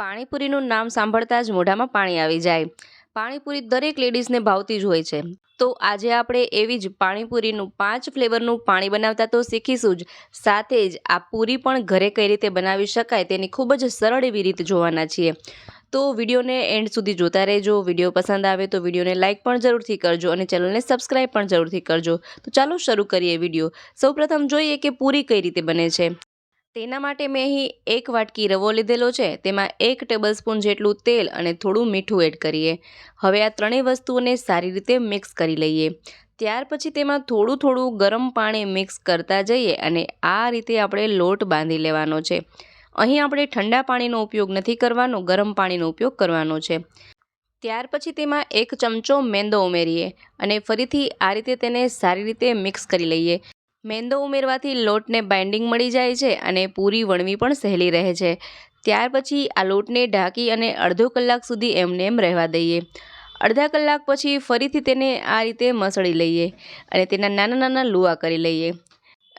પાણીપુરીનું નામ સાંભળતા જ મોઢામાં પાણી આવી જાય. પાણીપુરી દરેક લેડીઝને ભાવતી જ હોય છે. તો આજે આપણે એવી જ પાણીપુરીનું પાંચ ફ્લેવરનું પાણી બનાવતા તો શીખીશું જ. સાથે જ આ પૂરી પણ ઘરે કઈ રીતે બનાવી શકાય તેની ખૂબ જ સરળ એવી રીત જોવાના છીએ. તો વિડીયોને એન્ડ સુધી જોતા રહેજો. વીડિયો પસંદ આવે તો વિડીયોને લાઇક પણ જરૂરથી કરજો અને ચેનલને સબસ્ક્રાઈબ પણ જરૂરથી કરજો. તો ચાલો શરૂ કરીએ વીડિયો. સૌપ્રથમ જોઈએ કે પૂરી કઈ રીતે બને છે. તેના માટે મેં અહીં એક વાટકી રવો લીધેલો છે. તેમાં એક ટેબલસ્પૂન જેટલું તેલ અને થોડું મીઠું એડ કરીએ. હવે આ ત્રણેય વસ્તુઓને સારી રીતે મિક્સ કરી લઈએ. ત્યાર પછી તેમાં થોડું થોડું ગરમ પાણી મિક્સ કરતા જઈએ અને આ રીતે આપણે લોટ બાંધી લેવાનો છે. અહીં આપણે ઠંડા પાણીનો ઉપયોગ નથી કરવાનો, ગરમ પાણીનો ઉપયોગ કરવાનો છે. ત્યાર પછી તેમાં એક ચમચો મેંદો ઉમેરીએ અને ફરીથી આ રીતે તેને સારી રીતે મિક્સ કરી લઈએ. મેંદો ઉમેરવાથી લોટને બાઇન્ડિંગ મળી જાય છે અને પૂરી વણવી પણ સહેલી રહે છે. ત્યાર પછી આ લોટને ઢાંકી અને અડધો કલાક સુધી એમને એમ રહેવા દઈએ. અડધા કલાક પછી ફરીથી તેને આ રીતે મસળી લઈએ અને તેના નાના નાના લુવા કરી લઈએ.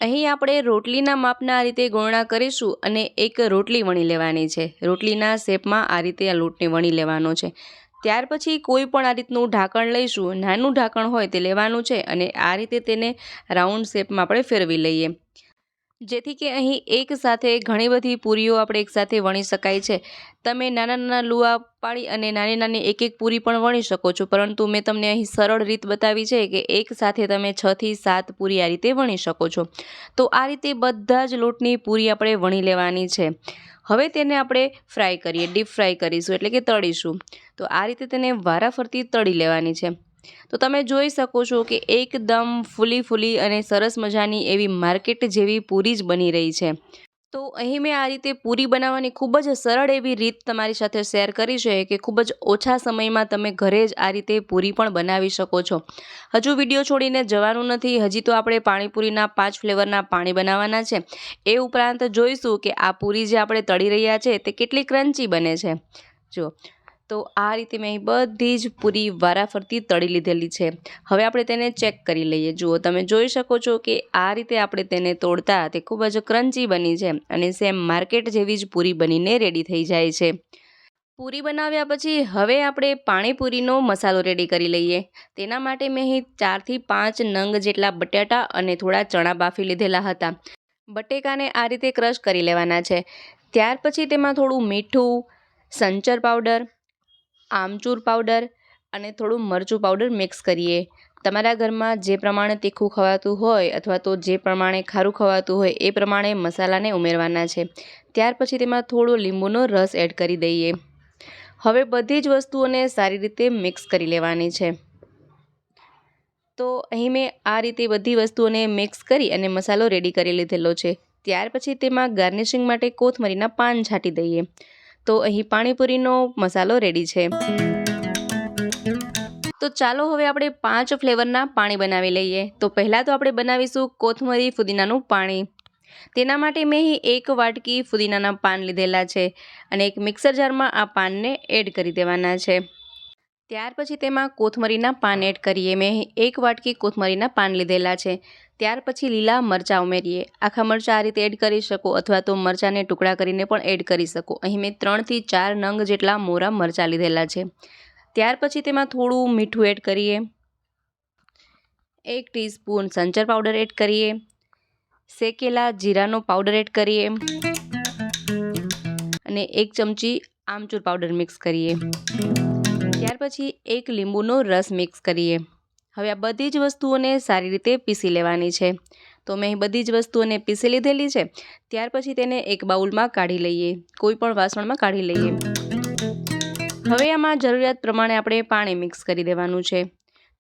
અહીં આપણે રોટલીના માપના આ રીતે ગોળણા કરીશું અને એક રોટલી વણી લેવાની છે. રોટલીના શેપમાં આ રીતે આ લોટને વણી લેવાનો છે. ત્યાર પછી કોઈ પણ આ રીતનું ઢાંકણ લઈશું, નાનું ઢાંકણ હોય તે લેવાનું છે અને આ રીતે તેને રાઉન્ડ શેપમાં આપણે ફેરવી લઈએ. જેથી કે અહીં એક સાથે ઘણી બધી પૂરીઓ આપણે એકસાથે વણી શકાય છે. તમે નાના નાના લુઆ પાડી અને નાની નાની એક એક પૂરી પણ વણી શકો છો, પરંતુ મેં તમને અહીં સરળ રીત બતાવી છે કે એક સાથે તમે છથી સાત પૂરી આ રીતે વણી શકો છો. તો આ રીતે બધા જ લોટની પૂરી આપણે વણી લેવાની છે. હવે તેને આપણે ફ્રાય કરીએ, ડીપ ફ્રાય કરીશું એટલે કે તળીશું. તો આ રીતે તેને વારાફરતી તળી લેવાની છે. તો તમે જોઈ શકો છો કે એકદમ ફૂલી ફૂલી અને સરસ મજાની એવી માર્કેટ જેવી પૂરી જ બની રહી છે. તો અહીં મેં આ રીતે પૂરી બનાવવાની ખૂબ જ સરળ એવી રીત તમારી સાથે શેર કરી છે કે ખૂબ જ ઓછા સમયમાં તમે ઘરે જ આ રીતે પૂરી પણ બનાવી શકો છો. હજુ વીડિયો છોડીને જવાનું નથી, હજી તો આપણે પાણીપુરીના પાંચ ફ્લેવરના પાણી બનાવવાના છે. એ ઉપરાંત જોઈશું કે આ પૂરી જે આપણે તળી રહ્યા છે તે કેટલી ક્રન્ચી બને છે. જુઓ. તો આ રીતે મેં અહીં બધી જ પૂરી વારાફરતી તળી લીધેલી છે. હવે આપણે તેને ચેક કરી લઈએ. જુઓ, તમે જોઈ શકો છો કે આ રીતે આપણે તેને તોડતા તે ખૂબ જ ક્રન્ચી બની છે અને સેમ માર્કેટ જેવી જ પૂરી બનીને રેડી થઈ જાય છે. પૂરી બનાવ્યા પછી હવે આપણે પાણીપુરીનો મસાલો રેડી કરી લઈએ. તેના માટે મેં અહીં ચારથી પાંચ નંગ જેટલા બટાટા અને થોડા ચણા બાફી લીધેલા હતા. બટેકાને આ રીતે ક્રશ કરી લેવાના છે. ત્યાર પછી તેમાં થોડું મીઠું સંચર પાવડર આમચૂર પાવડર અને થોડું મરચું પાવડર મિક્સ કરીએ. તમારા ઘરમાં જે પ્રમાણે તીખું ખવાતું હોય અથવા તો જે પ્રમાણે ખારું ખવાતું હોય એ પ્રમાણે મસાલાને ઉમેરવાના છે. ત્યાર પછી તેમાં થોડો લીંબુનો રસ એડ કરી દઈએ. હવે બધી જ વસ્તુઓને સારી રીતે મિક્સ કરી લેવાની છે. તો અહીં મેં આ રીતે બધી વસ્તુઓને મિક્સ કરી અને મસાલો રેડી કરી લીધેલો છે. ત્યાર પછી તેમાં ગાર્નિશિંગ માટે કોથમરીના પાન છાંટી દઈએ. તો અહીં પાણીપુરીનો મસાલો રેડી છે. તો ચાલો હવે આપણે પાંચ ફ્લેવરના પાણી બનાવી લઈએ. તો પહેલાં તો આપણે બનાવીશું કોથમરી ફુદીનાનું પાણી. તેના માટે મેં એક વાટકી ફુદીનાના પાન લીધેલા છે અને એક મિક્સર જારમાં આ પાનને એડ કરી દેવાના છે. ત્યાર પછી તેમાં કોથમરીના પાન એડ કરીએ. મેં એક વાટકી કોથમરીના પાન લીધેલા છે. ત્યાર પછી લીલા મરચાં ઉમેરીએ. આખા મરચાં આ રીતે એડ કરી શકો અથવા તો મરચાંને ટુકડા કરીને પણ એડ કરી શકો. અહીં મેં ત્રણથી ચાર નંગ જેટલા મોરા મરચાં લીધેલા છે. ત્યાર પછી તેમાં થોડું મીઠું એડ કરીએ. એક ટીસ્પૂન સંચર પાવડર એડ કરીએ. શેકેલા જીરાનો પાવડર એડ કરીએ. અને એક ચમચી આમચૂર પાવડર મિક્સ કરીએ. ત્યાર પછી એક લીંબુનો રસ મિક્સ કરીએ. હવે આ બધી જ વસ્તુઓને સારી રીતે પીસી લેવાની છે. તો મેં બધી જ વસ્તુઓને પીસી લીધેલી છે. ત્યાર પછી તેને એક બાઉલમાં કાઢી લઈએ. કોઈ પણ વાસણમાં કાઢી લઈએ. હવે આમાં જરૂરિયાત પ્રમાણે આપણે પાણી મિક્સ કરી દેવાનું છે.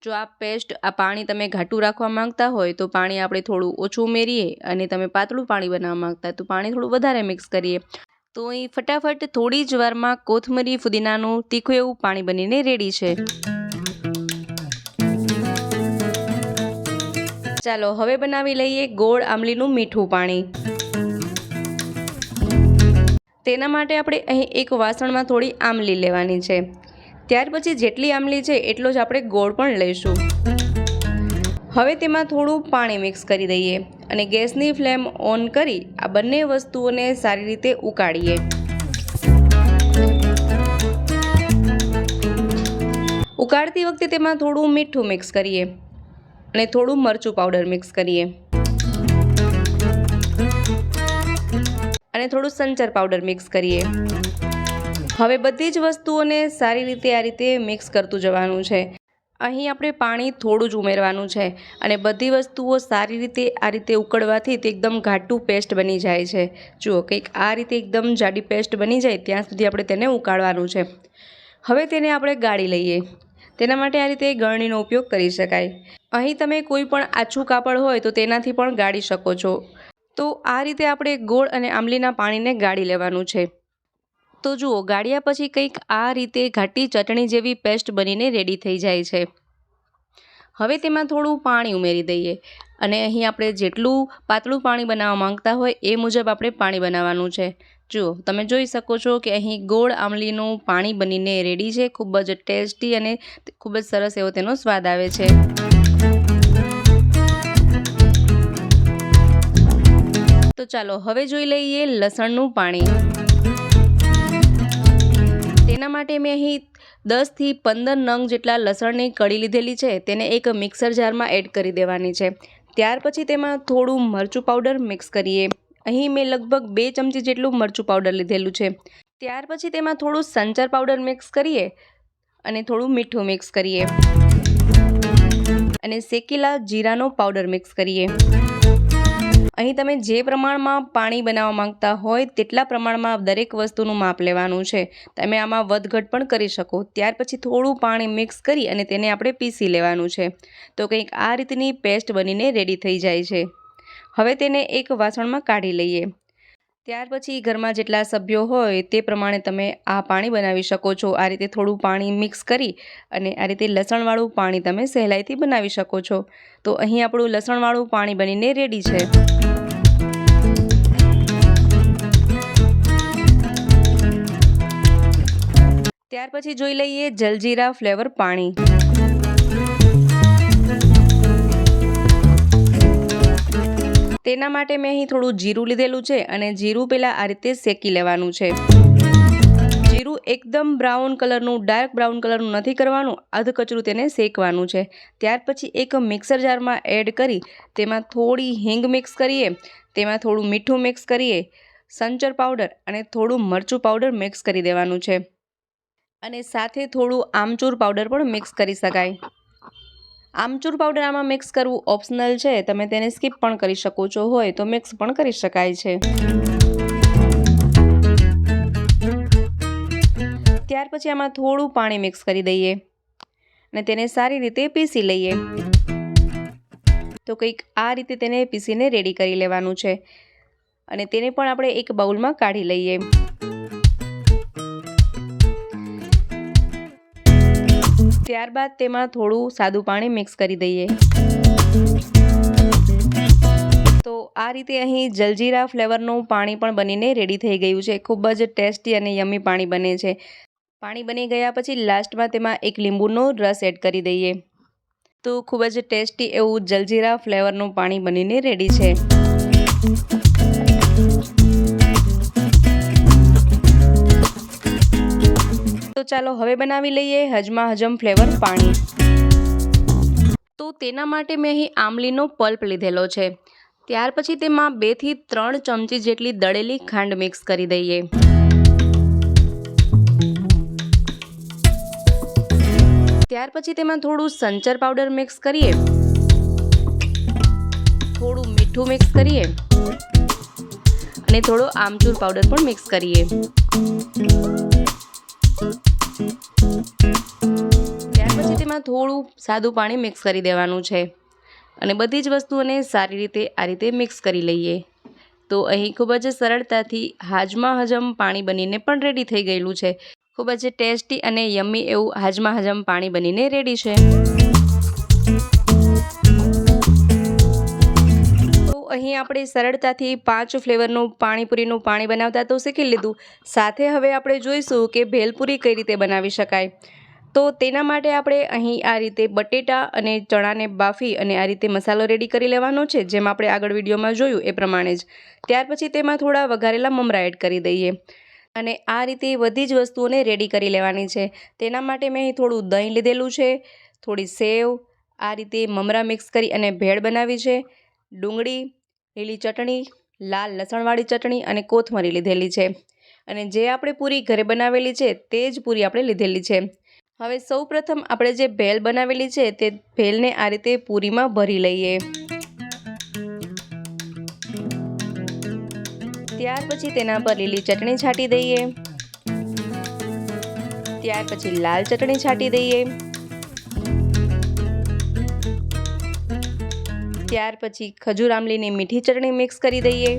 જો આ પેસ્ટ, આ પાણી તમે ઘાટું રાખવા માંગતા હોય તો પાણી આપણે થોડું ઓછું ઉમેરીએ અને તમે પાતળું પાણી બનાવવા માંગતા તો પાણી થોડું વધારે મિક્સ કરીએ. તો અહીં ફટાફટ થોડી જ વારમાં કોથમરી ફુદીનાનું તીખું એવું પાણી બનીને રેડી છે. ચાલો, હવે બનાવી લઈએ ગોળ આમલીનું મીઠું પાણી. તેના માટે આપણે અહીં એક વાસણમાં થોડી આમલી લેવાની છે. ત્યાર પછી જેટલી આમલી છે, એટલો જ આપણે ગોળ પણ લઈશું. હવે તેમાં થોડું પાણી મિક્સ કરી દઈએ અને ગેસની ફ્લેમ ઓન કરી આ બંને વસ્તુઓને સારી રીતે ઉકાળીએ. ઉકાળતી વખતે તેમાં થોડું મીઠું મિક્સ કરીએ. અને થોડું મરચું પાવડર મિક્સ કરીએ. અને થોડું સંચર પાવડર મિક્સ કરીએ. હવે બધી જ વસ્તુઓને સારી રીતે આ રીતે મિક્સ કરતું જવાનું છે. અહીં આપણે પાણી થોડું જ ઉમેરવાનું છે અને બધી વસ્તુઓ સારી રીતે આ રીતે ઉકળવાથી તે એકદમ ઘાટું પેસ્ટ બની જાય છે. જુઓ કંઈક આ રીતે એકદમ જાડી પેસ્ટ બની જાય ત્યાં સુધી આપણે તેને ઉકાળવાનું છે. હવે તેને આપણે ગાળી લઈએ. તેના માટે આ રીતે ગળણીનો ઉપયોગ કરી શકાય. અહીં તમે કોઈ પણ આછું કાપડ હોય તો તેનાથી પણ ગાળી શકો છો. તો આ રીતે આપણે ગોળ અને આંબલીના પાણીને ગાળી લેવાનું છે. તો જુઓ, ગાળ્યા પછી કંઈક આ રીતે ઘાટી ચટણી જેવી પેસ્ટ બનીને રેડી થઈ જાય છે. હવે તેમાં થોડું પાણી ઉમેરી દઈએ અને અહીં આપણે જેટલું પાતળું પાણી બનાવવા માંગતા હોય એ મુજબ આપણે પાણી બનાવવાનું છે. જુઓ તમે જોઈ શકો છો કે અહીં ગોળ આમલીનું પાણી બનીને રેડી છે, ખૂબ જ ટેસ્ટી અને ખૂબ જ સરસ એવો તેનો સ્વાદ આવે છે. તો ચાલો હવે જોઈ લઈએ લસણનું પાણી. તેના માટે મેં અહીં દસથી પંદર નંગ જેટલા લસણની કળી લીધેલી છે, તેને એક મિક્સર જારમાં એડ કરી દેવાની છે. ત્યાર પછી તેમાં થોડું મરચું પાવડર મિક્સ કરીએ. અહીં મેં લગભગ બે ચમચી જેટલું મરચું પાવડર લીધેલું છે. ત્યાર પછી તેમાં થોડું સંચર પાવડર મિક્સ કરીએ અને થોડું મીઠું મિક્સ કરીએ. અને શેકેલા જીરાનો પાવડર મિક્સ કરીએ. અહીં તમે જે પ્રમાણમાં પાણી બનાવવા માંગતા હોય તેટલા પ્રમાણમાં દરેક વસ્તુનું માપ લેવાનું છે. તમે આમાં વધઘટ પણ કરી શકો. ત્યાર પછી થોડું પાણી મિક્સ કરી અને તેને આપણે પીસી લેવાનું છે. તો કંઈક આ રીતની પેસ્ટ બનીને રેડી થઈ જાય છે. હવે તેને એક વાસણમાં કાઢી લઈએ. ત્યાર પછી ઘરમાં જેટલા સભ્યો હોય તે પ્રમાણે તમે આ પાણી બનાવી શકો છો. આ રીતે થોડું પાણી મિક્સ કરી અને આ રીતે લસણવાળું પાણી તમે સહેલાઈથી બનાવી શકો છો. તો અહીં આપણું લસણવાળું પાણી બનીને રેડી છે. ત્યાર પછી જોઈ લઈએ જલજીરા ફ્લેવર પાણી. તેના માટે મેં અહીં થોડું જીરું લીધેલું છે અને જીરું પહેલાં આ રીતે શેકી લેવાનું છે. જીરું એકદમ બ્રાઉન કલરનું, ડાર્ક બ્રાઉન કલરનું નથી કરવાનું, અધકચરું તેને શેકવાનું છે. ત્યાર પછી એક મિક્સર જારમાં એડ કરી, તેમાં થોડી હિંગ મિક્સ કરીએ, તેમાં થોડું મીઠું મિક્સ કરીએ, સંચર પાવડર અને થોડું મરચું પાવડર મિક્સ કરી દેવાનું છે. અને સાથે થોડું આમચૂર પાવડર પણ મિક્સ કરી શકાય. આમચૂર પાવડર આમાં મિક્સ કરવું ઓપ્શનલ છે. તમે તેને સ્કીપ પણ કરી શકો છો. હોય તો મિક્સ પણ કરી શકાય છે. ત્યાર પછી આમાં થોડું પાણી મિક્સ કરી દઈએ અને તેને સારી રીતે પીસી લઈએ. તો કંઈક આ રીતે તેને પીસીને રેડી કરી લેવાનું છે. અને તેને પણ આપણે એક બાઉલમાં કાઢી લઈએ. ત્યારબાદ તેમાં થોડું સાદું પાણી મિક્સ કરી દઈએ. તો આ રીતે અહીં જલજીરા ફ્લેવરનું પાણી પણ બનીને રેડી થઈ ગયું છે. ખૂબ જ ટેસ્ટી અને યમી પાણી બને છે. પાણી બની ગયા પછી લાસ્ટમાં તેમાં એક લીંબુનો રસ એડ કરી દઈએ. તો ખૂબ જ ટેસ્ટી એવું જલજીરા ફ્લેવરનું પાણી બનીને રેડી છે. ચાલો હવે બનાવી લઈએ હજમા હજમ ફ્લેવર પાણી. તો તેના માટે મેં અહીં આમલીનો પલ્પ લીધેલો છે. ત્યાર પછી તેમાં બેથી ત્રણ ચમચી જેટલી દળેલી ખાંડ મિક્સ કરી દઈએ. ત્યાર પછી તેમાં થોડું સંચર પાવડર મિક્સ કરીએ. થોડું મીઠું મિક્સ કરીએ. અને થોડો આમચૂર પાવડર પણ મિક્સ કરીએ. ત્યાર પછી તેમાં થોડું સાદું પાણી મિક્સ કરી દેવાનું છે. અને બધી જ વસ્તુઓને સારી રીતે આ રીતે મિક્સ કરી લઈએ. તો અહીં ખૂબ જ સરળતાથી હાજમા હજમ પાણી બનીને પણ રેડી થઈ ગયેલું છે. ખૂબ જ ટેસ્ટી અને યમ્મી એવું હાજમા હજમ પાણી બનીને રેડી છે. અહીં આપણે સરળતાથી પાંચ ફ્લેવરનું પાણીપુરીનું પાણી બનાવતા તો શીખી લીધું. સાથે હવે આપણે જોઈશું કે ભેલપુરી કઈ રીતે બનાવી શકાય. તો તેના માટે આપણે અહીં આ રીતે બટેટા અને ચણાને બાફી અને આ રીતે મસાલો રેડી કરી લેવાનો છે, જેમ આપણે આગળ વિડીયોમાં જોયું એ પ્રમાણે જ. ત્યાર પછી તેમાં થોડા વઘારેલા મમરા એડ કરી દઈએ. અને આ રીતે બધી જ વસ્તુઓને રેડી કરી લેવાની છે. તેના માટે મેં અહીં થોડું દહીં લીધેલું છે, થોડી સેવ, આ રીતે મમરા મિક્સ કરી અને ભેળ બનાવી છે, ડુંગળી લીલી ચટણી, લાલ લસણવાળી ચટણી અને કોથમરી લીધેલી છે. અને જે આપણે પૂરી ઘરે બનાવેલી છે, તે જ પૂરી આપણે લીધેલી છે. હવે સૌ પ્રથમ આપણે જે ભેલ બનાવેલી છે, તે ભેલને આ રીતે પૂરીમાં ભરી લઈએ. ત્યાર પછી તેના પર લીલી ચટણી છાંટી દઈએ. ત્યાર પછી લાલ ચટણી છાંટી દઈએ. ત્યાર પછી ખજૂર આમલીની મીઠી ચટણી મિક્સ કરી દઈએ.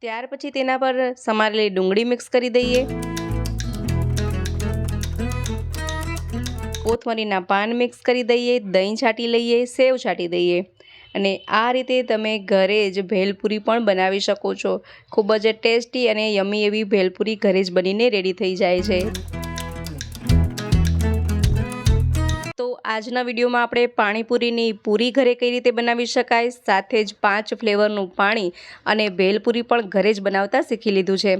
ત્યાર પછી તેના પર સમારેલી ડુંગળી મિક્સ કરી દઈએ. કોથમરીના પાન મિક્સ કરી દઈએ, દહીં છાંટી લઈએ, સેવ છાંટી દઈએ. અને આ રીતે તમે ઘરે જ ભેલપુરી પણ બનાવી શકો છો. ખૂબ જ ટેસ્ટી અને યમી એવી ભેલપુરી ઘરે જ બનીને રેડી થઈ જાય છે. તો આજના વિડીયોમાં આપણે પાણીપુરીની પૂરી ઘરે કઈ રીતે બનાવી શકાય, સાથે જ પાંચ ફ્લેવરનું પાણી અને ભેલપુરી પણ ઘરે જ બનાવતા શીખી લીધું છે.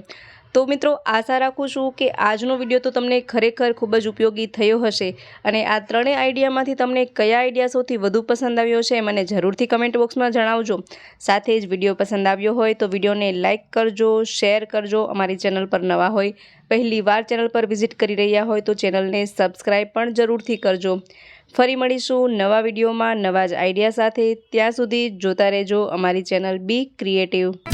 તો મિત્રો આશા રાખું છું કે આજનો વીડિયો તો તમને ખરેખર ખૂબ જ ઉપયોગી થયો હશે અને આ ત્રણેય આઈડિયામાંથી તમને કયા આઈડિયા સૌથી વધુ પસંદ આવ્યો છે મને જરૂરથી કમેન્ટ બોક્સમાં જણાવજો. સાથે જ વીડિયો પસંદ આવ્યો હોય તો વિડીયોને લાઇક કરજો, શેર કરજો. અમારી ચેનલ પર નવા હોય, પહેલી વાર ચેનલ પર વિઝિટ કરી રહ્યા હોય તો ચેનલને સબસ્ક્રાઈબ પણ જરૂરથી કરજો. ફરી મળીશું નવા વિડીયોમાં નવા જ આઈડિયા સાથે. ત્યાં સુધી જોતા રહેજો અમારી ચેનલ બી ક્રિએટિવ.